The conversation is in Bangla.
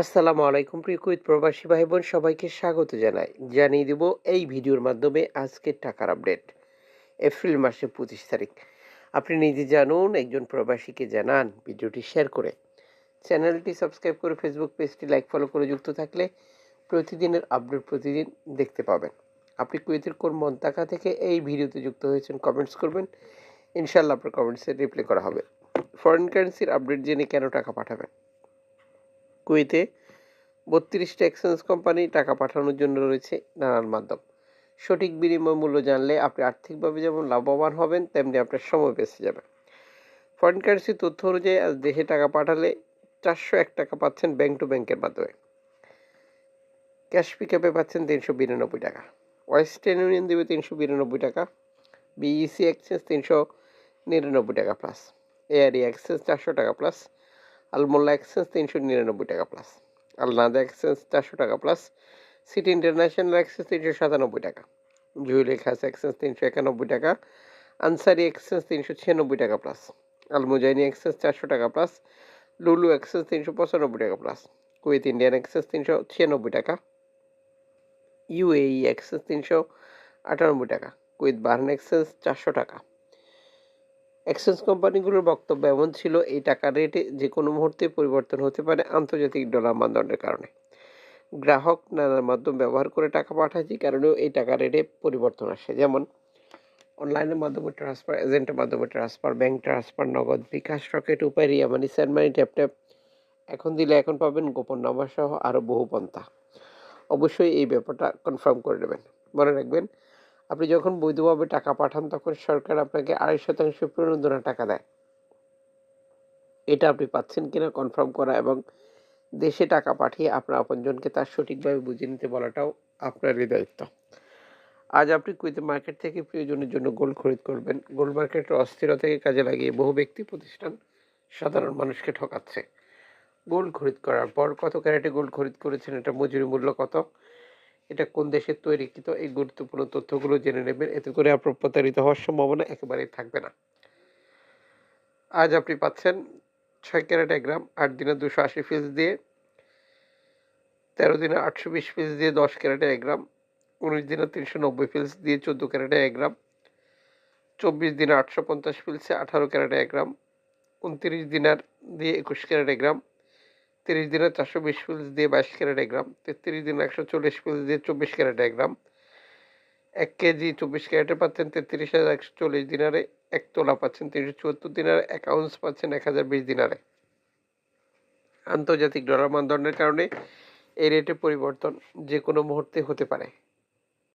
আসসালামু আলাইকুম, প্রিয় কুইত প্রবাসী ভাই বোন সবাইকে স্বাগত জানাই। জানিয়ে দেব এই ভিডিওর মাধ্যমে আজকের টাকার আপডেট। এপ্রিল মাসের পঁচিশ তারিখ। আপনি নিজে জানুন, একজন প্রবাসীকে জানান ভিডিওটি শেয়ার করে। চ্যানেলটি সাবস্ক্রাইব করে ফেসবুক পেজটি লাইক, ফলো করে যুক্ত থাকলে প্রতিদিনের আপডেট প্রতিদিন দেখতে পাবেন। আপনি কুয়েতের কোন মন্তাকা থেকে এই ভিডিওতে যুক্ত হয়েছেন, কমেন্টস করবেন। ইনশাল্লাহ আপনার কমেন্টসে রিপ্লাই করা হবে। ফরেন কারেন্সির আপডেট জেনে কেন টাকা পাঠাবেন? কুয়েতে বত্রিশটা এক্সচেঞ্জ কোম্পানি টাকা পাঠানোর জন্য রয়েছে নানান মাধ্যম। সঠিক বিনিময় মূল্য জানলে আপনি আর্থিকভাবে যেমন লাভবান হবেন, তেমনি আপনার সময় বেঁচে যাবে। ফরেন কারেন্সি তথ্য অনুযায়ী আজ দেশে টাকা পাঠালে চারশো এক টাকা পাচ্ছেন ব্যাংক টু ব্যাংকের মাধ্যমে। ক্যাশ পিক পিকআপে পাচ্ছেন তিনশো বিরানব্বই টাকা। ওয়েস্টার্ন ইউনিয়ন দেবে তিনশো বিরানব্বই টাকা। বিইসি এক্সচেঞ্জ তিনশো নিরানব্বই টাকা প্লাস এআরই এক্সচেঞ্জ চারশো টাকা প্লাস আলমোল্লা এক্সচেঞ্জ তিনশো নিরানব্বই টাকা প্লাস আলনাদা এক্সচেঞ্জ চারশো টাকা প্লাস সিটি ইন্টারন্যাশনাল এক্সচেঞ্জ তিনশো সাতানব্বই টাকা। জুয়েলি খাস এক্সচেঞ্জ তিনশো একানব্বই টাকা। আনসারি এক্সচেঞ্জ তিনশো ছিয়ানব্বই টাকা প্লাস আলমুজাইনি এক্সচেঞ্জ চারশো টাকা প্লাস লুলু এক্সচেঞ্জ তিনশো পঁচানব্বই টাকা প্লাস কুয়েত ইন্ডিয়ান এক্সচেঞ্জ তিনশো ছিয়ানব্বই টাকা। ইউএই এক্সচেঞ্জ তিনশো আটানব্বই টাকা। কুয়েত বার্ন এক্সচেঞ্জ চারশো টাকা। এক্সচেঞ্জ কোম্পানিগুলোর বক্তব্য এমন ছিল, এই টাকার রেটে যে কোনো মুহূর্তে পরিবর্তন হতে পারে আন্তর্জাতিক ডলার মানদণ্ডের কারণে। গ্রাহক নানার মাধ্যম ব্যবহার করে টাকা পাঠায় যে কারণেও এই টাকার রেটে পরিবর্তন আসে। যেমন অনলাইনের মাধ্যমে ট্রান্সফার এজেন্টের মাধ্যমে transfer bank transfer Nagad bKash Rocket Upay Ria money send money tap tap এখন দিলে এখন পাবেন গোপন নাম্বার সহ আরও বহু পন্থা। অবশ্যই এই ব্যাপারটা কনফার্ম করে নেবেন। মনে রাখবেন আপনি যখন বৈধভাবে টাকা পাঠান, তখন সরকার আপনাকে আড়াই শতাংশ প্রণোদনা টাকা দেয়। এটা আপনি পাচ্ছেন কিনা কনফার্ম করা এবং দেশে টাকা পাঠিয়ে আপনার আপনজনকে তার সঠিকভাবে বুঝে নিতে বলাটাও আপনারই দায়িত্ব। আজ আপনি কুইতে মার্কেট থেকে প্রিয়জনের জন্য গোল্ড খরিদ করবেন। গোল্ড মার্কেটের অস্থিরতাকে কাজে লাগিয়ে বহু ব্যক্তি প্রতিষ্ঠান সাধারণ মানুষকে ঠকাচ্ছে। গোল্ড খরিদ করার পর কত ক্যারেটে গোল্ড খরিদ করেছেন, এটা মজুরি মূল্য কত? এটা কোন দেশের তৈরিকৃত এই গুরুত্বপূর্ণ তথ্যগুলো জেনে নেবেন। এতে করে আপনার প্রতারিত হওয়ার সম্ভাবনা একেবারেই থাকবে না। আজ আপনি পাচ্ছেন ছয় ক্যারেট এক গ্রাম, আট দিনে দুশো আশি পিস দিয়ে, তেরো দিনে আটশো বিশ পিস দিয়ে দশ ক্যারেটে এক গ্রাম, উনিশ দিনে তিনশো নব্বই পিস দিয়ে চোদ্দ ক্যারেটে এক গ্রাম, চব্বিশ দিনে আটশো পঞ্চাশ পিলসে আঠারো ক্যারেটে এক গ্রাম, উনত্রিশ দিনার দিয়ে একুশ ক্যারেট গ্রাম তিরিশ দিনে চারশো বিশ পিস দিয়ে বাইশ ক্যারেট এক গ্রাম, তেত্রিশ দিনে একশো চল্লিশ পিলস দিয়ে চব্বিশ ক্যারেট এক গ্রাম, এক কেজি চব্বিশ ক্যারেটে পাচ্ছেন তেত্রিশ হাজার একশো চল্লিশ দিনারে, এক তোলা পাচ্ছেন তিনশো চুয়াত্তর দিনারে, এক আউন্স পাচ্ছেন এক হাজার বিশ দিনারে। আন্তর্জাতিক ডলার মানদণ্ডের কারণে এই রেটে পরিবর্তন যে কোনো মুহূর্তে হতে পারে।